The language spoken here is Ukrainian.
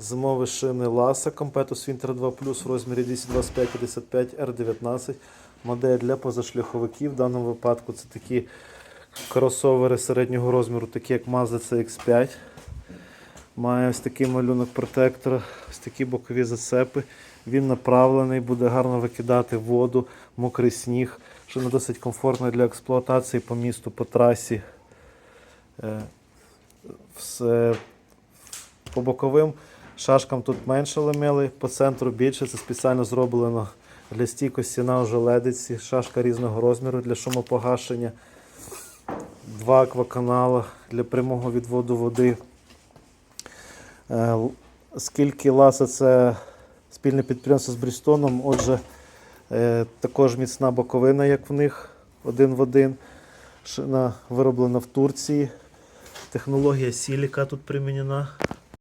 Зимові шини Ласа Компетус Winter 2 Plus в розмірі 225-55 R19. Модель для позашляховиків. В даному випадку це такі кросовери середнього розміру, такі як Mazda CX5. Має ось такий малюнок протектора, ось такі бокові зацепи. Він направлений, буде гарно викидати воду, мокрий сніг, не досить комфортно для експлуатації по місту, по трасі. Е, Все. По боковим шашкам тут менше ламели, по центру більше. Це спеціально зроблено для стійкості на ожеледиці. Шашка різного розміру для шумопогашення. Два акваканала для прямого відводу води. Е, Скільки ласа це спільне підприємство з Брістоном, отже, е, також міцна боковина, як в них, один в один. Шина вироблена в Турції. Технологія Сіліка тут примінена.